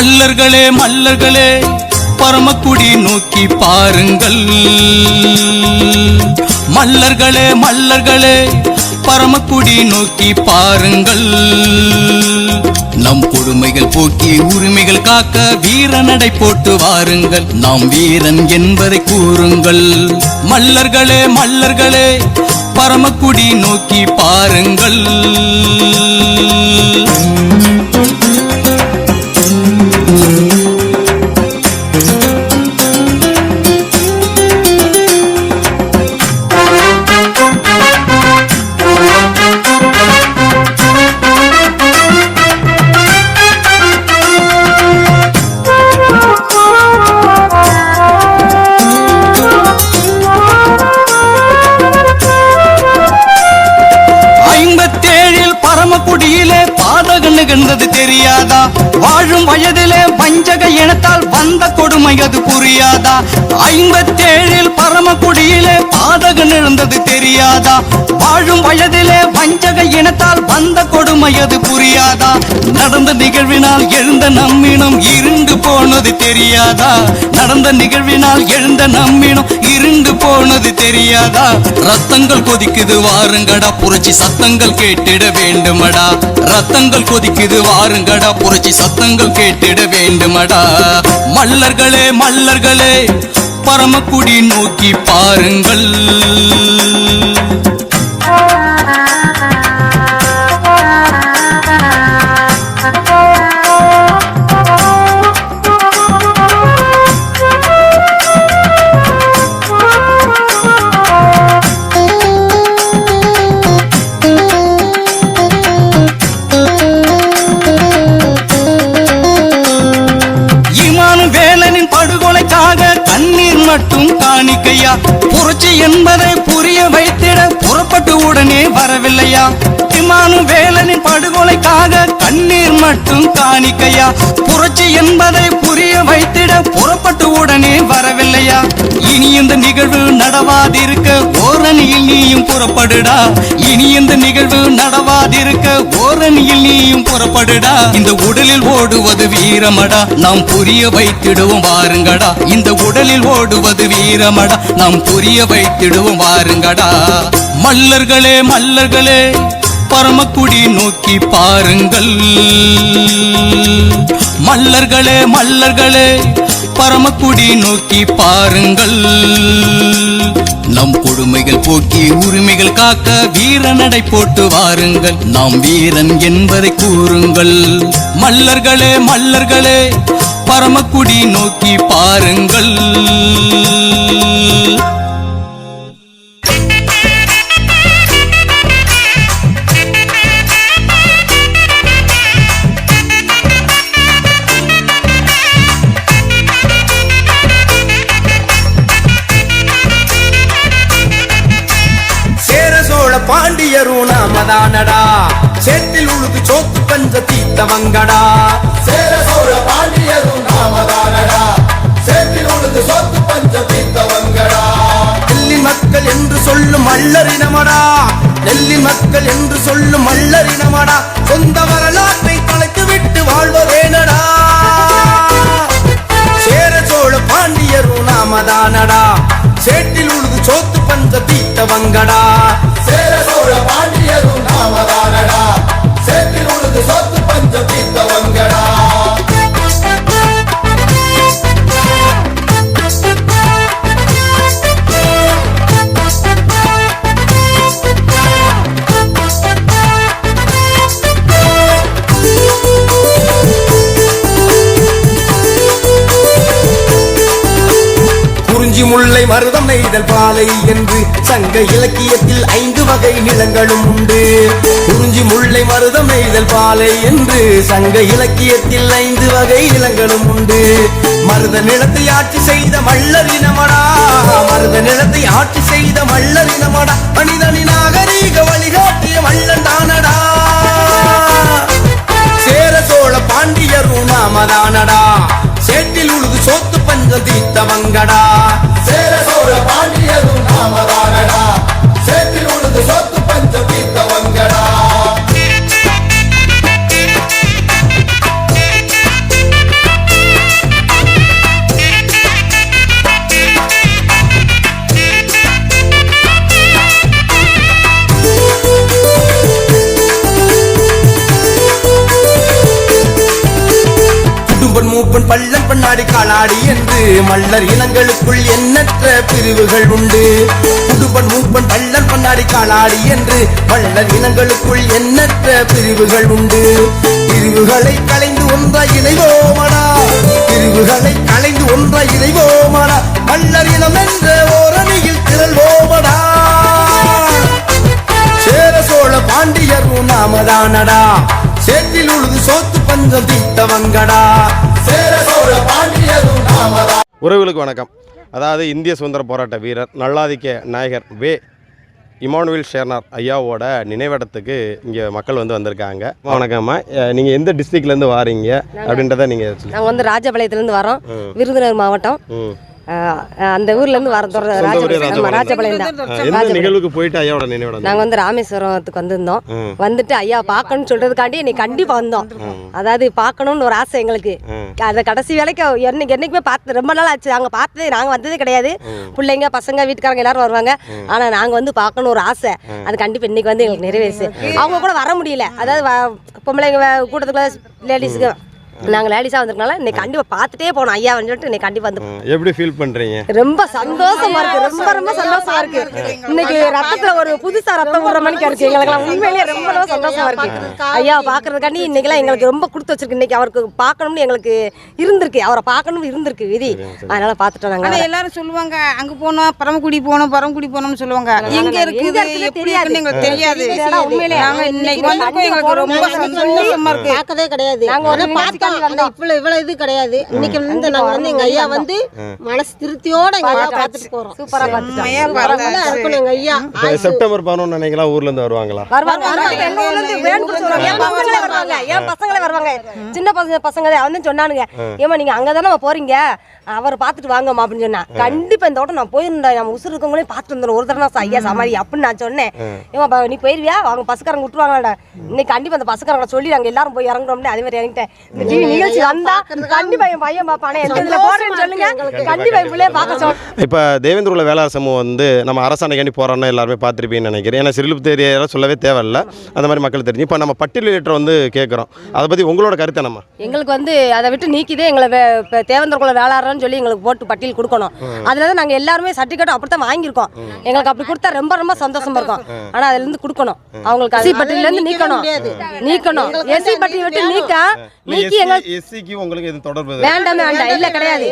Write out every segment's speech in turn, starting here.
மல்லர்களே மல்லர்களே பரமக்குடி நோக்கி பாருங்கள். மல்லர்களே மல்லர்களே பரமக்குடி நோக்கி பாருங்கள். நம் கொடுமைகள் போக்கி உரிமைகள் காக்க வீர நடை போட்டு வாருங்கள். நாம் வீரன் என்பதை கூறுங்கள். மல்லர்களே மல்லர்களே பரமக்குடி நோக்கி பாருங்கள். ஐம்பத்தேழில் பாதகன்னு கண்டது தெரியாதா? வாழும் வயதிலே பஞ்சக இனத்தால் வந்த கொடுமை அது புரியாதா? ஐம்பத்தேழில் பரமக்குடியிலே பாதகன் நிகழ்ந்தது தெரியாதா? வாழும் வயதிலே பஞ்சக இனத்தால் வந்த கொடுமை அது புரியாதா? நடந்த நிகழ்வினால் எழுந்த நம்மினம் இருண்டு போனது தெரியாதா? நடந்த நிகழ்வினால் எழுந்த நம்மினம் இருண்டு போனது தெரியாதா? ரத்தங்கள் கொதிக்குது வாருங்கடா புரட்சி சத்தங்கள் கேட்டிட வேண்டுமடா. ரத்தங்கள் கொதிக்குது வாருங்கடா. புரட்சி சத்தங்கள் கேட்டிட வேண்டுமடா. மல்லர்களே மல்லர்களே பரமக்குடி நோக்கி பாருங்கள். வரவில்லையா? இமானு வேலனின் படுகொலைக்காக கண்ணீர் மட்டும் காணிக்கையா? புரட்சி என்பதை புரிய வைத்திட புறப்பட்டு உடனே வரவில்லையா? இனி இந்த நிகழ்வு நடவாதிருக்க ஓரணியில் நீயும் புறப்படுடா. இனி இந்த நிகழ்வு நடவாதிருக்க ஓரணியில் நீயும் புறப்படுடா. இந்த உடலில் ஓடுவது வீரமடா. நாம் புரிய வைத்திடுவோம் வாருங்கடா. இந்த உடலில் ஓடுவது வீரமடா. நாம் புரிய வைத்திடுவோம் வாருங்கடா. மல்லர்களே மல்லர்களே பரமக்குடி நோக்கி பாருங்கள். மல்லர்களே மல்லர்களே பரமக்குடி நோக்கி பாருங்கள். நம் கொடுமைகள் போக்கி உரிமைகள் காக்க வீரனடை போட்டு வாருங்கள். நாம் வீரன் என்பதை கூறுங்கள். மல்லர்களே மல்லர்களே பரமக்குடி நோக்கி பாருங்கள். சோழ பாண்டியரும் நாமதானடா சேத்தில் உழுது சோத்து பஞ்ச தீத்தவங்கடா. சேர சோழ பாண்டியரும் நாமதானடா சேத்தில் உழுது சோத்து பஞ்ச தீத்தவங்கடா. நெல்லி மக்கள் என்று சொல்லும் மல்லரினமடா நெல்லி மக்கள் என்று சொல்லும் மல்லறினமடா சொந்த வரலாற்றை தொலைத்து விட்டு வாழ்வதேனடா. சேர சோழ பாண்டியரும் நாமதானடா சேட்டில் உழுது சோத்து பஞ்ச தீத்தவங்கடா. சேர சோழ முல்லை நெய்தல் பாலை என்று சங்க இலக்கியத்தில் ஐந்து வகை நிலங்களும் உண்டு. குறிஞ்சி முல்லை மருதம் நெய்தல் பாலை என்று சங்க இலக்கியத்தில் ஐந்து வகை நிலங்களும் உண்டு. மருத நிலத்தை ஆட்சி செய்த மல்லரினமடா மருத நிலத்தை ஆட்சி செய்த மல்லரினமடா மனிதனின் நாகரீக கண்ணாடி காலாடி என்று மல்லர் இனங்களுக்குள் எண்ணற்ற பிரிவுகள் உண்டு. குடும்பன் மூப்பன் பள்ளன் பண்ணாடி காலாடி என்று மல்லர் இனங்களுக்குள் எண்ணற்ற பிரிவுகள் உண்டு. பிரிவுகளை கலைந்து ஒன்றாய் இணைவோமடா. பிரிவுகளை களைந்து ஒன்றாய் இணைவோமடா. மல்லர் இனம் என்ற ஓரணியில் திரள்வோமடா. சேர சோழ பாண்டியரும் நாமதானடா. சேற்றில் உழுது சோத்து பஞ்சம் தீத்தவங்கடா உறவுகளுக்கு வணக்கம். அதாவது இந்திய சுதந்திர போராட்ட வீரர் நல்லாதிக்க நாயகர் வே. இமானுவேல் ஷேர்னார் ஐயாவோட நினைவிடத்துக்கு இங்கே மக்கள் வந்து வந்திருக்காங்க. வணக்கம்மா நீங்கள் எந்த டிஸ்ட்ரிக்ட்லேருந்து வாரீங்க? அப்படின்றத நீங்கள் நாங்கள் வந்து ராஜபாளையத்துலேருந்து வரோம். விருதுநகர் மாவட்டம். அந்த ஊர்லேருந்து தொடர் சொந்த ஊரே ராஜபாளையம் தான். ஆ, எந்த நிகழ்வுக்கு போயிட்டு ஐயாவோட நினைவிடம் நாங்கள் வந்து ராமேஸ்வரத்துக்கு வந்திருந்தோம். வந்துட்டு ஐயா பார்க்கணும்னு சொல்றதுக்காண்டி இன்னைக்கு கண்டிப்பாக வந்தோம். அதாவது பார்க்கணும்னு ஒரு ஆசை எங்களுக்கு. அதை கடைசி வேலைக்கு என்னைக்கு என்னைக்குமே பார்த்து ரொம்ப நாள் ஆச்சு. நாங்கள் பார்த்ததே நாங்கள் வந்ததே கிடையாது. பிள்ளைங்க பசங்க வீட்டுக்காரங்க எல்லாரும் வருவாங்க. ஆனால் நாங்கள் வந்து பார்க்கணும் ஒரு ஆசை. அது கண்டிப்பாக இன்னைக்கு வந்து எங்களுக்கு நிறைவேறுச்சு. அவங்க கூட வர முடியல. அதாவது பொம்பளைங்க கூட்டத்துக்குள்ள லேடிஸுக்கு நாங்கள் லேடிஸாக வந்திருக்கனால இன்னைக்கு கண்டிப்பாக பார்த்துட்டே போனோம் ஐயா சொல்லிட்டு இன்னைக்கு கண்டிப்பாக வந்து எப்படி ஃபீல் பண்ணுறீங்க ரொம்ப சந்தோஷமா இருக்கு. ரொம்ப ரொம்ப சந்தோஷமா இருக்கு. இன்னைக்கு ரத்தத்துல ஒரு புதுசா ரத்தம் விடுற மணிக்கு இருக்கு எங்களுக்கு உண்மையிலேயே ரொம்ப ரொம்ப சந்தோஷமா இருக்கு. ஐயா பாக்குறதுக்காண்டி இன்னைக்கெல்லாம் எங்களுக்கு ரொம்ப கொடுத்து வச்சிருக்கு. இன்னைக்கு அவருக்கு பார்க்கணும்னு எங்களுக்கு இருந்திருக்கு. அவரை பார்க்கணும்னு இருந்திருக்கு விதி. அதனால பார்த்துட்டோம் ஆனா நாங்க எல்லாரும் சொல்லுவாங்க அங்க போனோம் பரமக்குடி போனோம் பரமக்குடி போனோம்னு சொல்லுவாங்க. எங்க இருக்குது எப்படி. இருக்குன்னு எங்களுக்கு தெரியாது. தெரியாது. உண்மையிலே. நாங்க இன்னைக்கு வந்தப்போ எங்களுக்கு ரொம்ப சந்தோஷமா இருக்கு. பார்க்கதே கிடையாது. நாங்க ஒரு ஆனா வந்தோம். இவ்வளவு இவ்வளவு இது கிடையாது. இன்னைக்கு வந்து நாங்க வந்து எங்க ஐயா வந்து மனசு திருப்தியோட எங்க ஐயா பார்த்துட்டு போறோம். சூப்பரா இருக்கணும் எங்க ஐயா. செப்டம்பர் பதினொன்று நினைக்கலாம் வருவாங்களா? ஊர்ல இருந்து வேன் பிடிச்சு வருவாங்க. என் பசங்களே வருவாங்க. சின்ன பசங்க பசங்க வந்து சொன்னானுங்க. ஏமா நீங்க அங்கதானே போறீங்க? அவரை பார்த்துட்டு வாங்கம்மா அப்படின்னு சொன்னா. கண்டிப்பா இந்த வட்டம் நான் போயிருந்தேன். நம்ம உசுறு இருக்கவங்களே பார்த்துட்டு வந்துடும் ஒரு தடவை நான் ஐயா சமாளி அப்படின்னு நான் சொன்னேன். ஏமா பா, நீ போயிருவியா? அவங்க பசக்காரங்க விட்டுருவாங்கடா இன்னைக்கு கண்டிப்பா அந்த பசக்காரங்க சொல்லி நாங்க எல்லாரும் போய் இறங்குறோம்னு அதே மாதிரி இறங்கிட்டேன். நிகழ்ச்சி வந்தா கண்டிப்பா என் பையன் பாப்பானே எந்த இதுல போடுறேன்னு சொல்லுங்க. கண்டிப்பா என் பிள்ளைய பார்க்க சொல்றேன். இப்போ தேவேந்திர உள்ள வேளாண் சமூகம் வந்து நம்ம அரசாணைக்காண்டி போகிறோன்னு எல்லாருமே பார்த்துருப்பீங்கன்னு நினைக்கிறேன். ஏன்னா சிறுப்பு தெரியலாம் சொல்லவே தேவையில்ல. அந்த மாதிரி மக்கள் தெரிஞ்சு. இப்போ நம்ம பட்டியலிட்ட வந்து கேட்குறோம் அதை பற்றி உங்களோட கருத்தை நம்ம எங்களுக்கு வந்து அதை விட்டு நீக்கிதே எங்களை இப்ப தேவேந்திரகுல வேளாறன்னு சொல்லி எங்களுக்கு போட்டு பட்டியல் கொடுக்கணும். அதுல தான் நாங்க எல்லாருமே சர்டிஃபிகேட் அப்படித்தான் வாங்கியிருக்கோம். எங்களுக்கு அப்படி கொடுத்தா ரொம்ப ரொம்ப சந்தோஷமா இருக்கும். ஆனா அதுல இருந்து கொடுக்கணும். அவங்களுக்கு எஸ்சி பட்டியல இருந்து நீக்கணும். நீக்கணும். எஸ்சி பட்டியல் விட்டு நீக்க? நீக்கி எங்களுக்கு எஸ்சிக்கு உங்களுக்கு எதுவும் தொடர்பு வேண்டாமே வேண்டாம் இல்ல கிடையாது.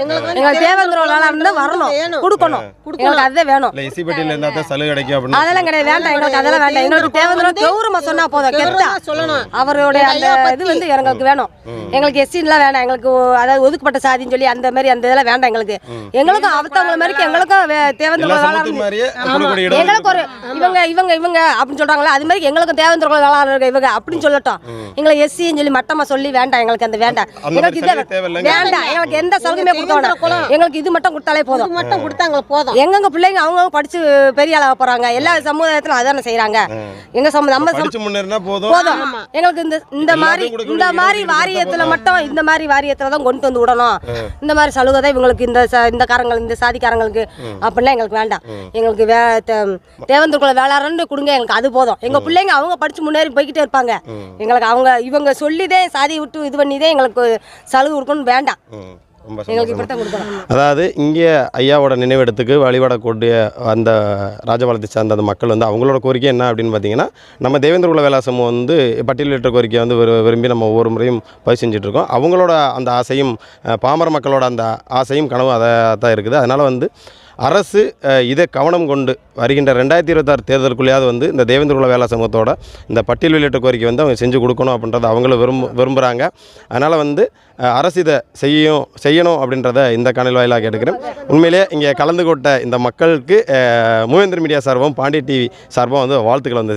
வேளாண் தான் வரணும். கொடுக்கணும். எங்களுக்கு அதுதான் வேணும். இல்லை எஸ்சி பட்டியல் இருந்தால் தான் சலுகை கிடைக்கும் அப்படின்னு அதெல்லாம் கிடையாது. வேண்டாம் எங்களுக்கு அதெல்லாம் வேண்டாம். எங்களுக்கு தேவேந்திரம் கௌரவமா சொன்னா போதும். கெத்தா. சொல்லணும். அவருடைய அந்த இது வந்து எங்களுக்கு வேணும். எங்களுக்கு எஸ்சின்லாம் வேண்டாம் எங்களுக்கு அதாவது ஒதுக்கப்பட்ட சாதின்னு சொல்லி அந்த மாதிரி அந்த இதெல்லாம் வேண்டாம் எங்களுக்கு. எங்களுக்கும் அவத்தவங்கள மாதிரி எங்களுக்கும் வே- தேவேந்திர எல்லா குல சமூகத்து வேளாண் மாதிரியே கொடுக்கக்கூடிய இடம் எங்களுக்கு ஒரு இவங்க இவங்க இவங்க அப்படின்னு சொல்றாங்களா? அது மாதிரி எங்களுக்கும் தேவேந்திர குல வேளாண் இருக்க இவங்க அப்படின்னு சொல்லட்டும். எங்களுக்கு எஸ்சின்னு சொல்லி மட்டமா சொல்லி வேண்டாம் எங்களுக்கு அந்த வேண்டாம். அந்த எங்களுக்கு மாதிரி இது. வேண்டாம். எங்களுக்கு எந்த சலுகையுமே கொடுக்க வேண்டாம் எங்களுக்கு இது மட்டும் கொடுத்தாலே போதும். இது மட்டும் கொடுத்தாங்க போதும். எங்கெங்க பிள்ளைங்க அவங்க படிச்சு பெரிய ஆளாக போறாங்க. எல்லா சமுதாயத்திலும் அதானே செய்றாங்க. எங்க நம்ம முன்னேறினா போதும். போதும். எங்களுக்கு இந்த இந்த மாதிரி இந்த மாதிரி வாரியத்துல மட்டும் இந்த மாதிரி வாரியத்துல தான் கொண்டு வந்து விடணும். இந்த மாதிரி சலுகை தான் இவங்களுக்கு இந்த ச- இந்த காரங்கள் இந்த சாதிக்காரங்களுக்கு அப்படிலாம் எங்களுக்கு வேண்டாம். எங்களுக்கு வே தேவந்தூர்குள்ள வேளாறன்னு கொடுங்க எங்களுக்கு அது போதும். எங்க பிள்ளைங்க அவங்க படிச்சு முன்னேறி போய்கிட்டே இருப்பாங்க. எங்களுக்கு அவங்க இவங்க சொல்லிதே சாதி விட்டு இது பண்ணிதே எங்களுக்கு சலுகை கொடுக்கணும் வேண்டாம். அதாவது இங்கே ஐயாவோட நினைவிடத்துக்கு வழிபடக்கூடிய அந்த ராஜபாளையத்தை சார்ந்த அந்த மக்கள் வந்து அவங்களோட கோரிக்கை என்ன அப்படின்னு பார்த்தீங்கன்னா நம்ம தேவேந்திர குல வேலா சமூகம் வந்து பட்டியலிட்ட கோரிக்கையை வந்து விரு- விரும்பி நம்ம ஒவ்வொரு முறையும் பதிவு செஞ்சுட்டு இருக்கோம் அவங்களோட அந்த ஆசையும் பாமர மக்களோட அந்த ஆசையும் கனவும் அதை தான் இருக்குது. அதனால் வந்து அரசு இதை கவனம் கொண்டு வருகின்ற ரெண்டாயிரத்தி இருபத்தாறு தேர்தலுக்குள்ளேயாவது வந்து இந்த தேவேந்திர குல வேலா சமூகத்தோட இந்த பட்டியல் வெளியிட்ட கோரிக்கை வந்து அவங்க செஞ்சு கொடுக்கணும் அப்படின்றத அவங்களும் விரும்ப விரும்புகிறாங்க அதனால் வந்து அரசு இதை செய்யும் செய்யணும் அப்படின்றத இந்த காணொலி வாயிலாக கேட்டுக்கிறேன். உண்மையிலேயே இங்கே கலந்து கொட்ட இந்த மக்களுக்கு மூவேந்திர மீடியா சார்பும் பாண்டிய டிவி சார்பும் வந்து வாழ்த்துக்கள் வந்தது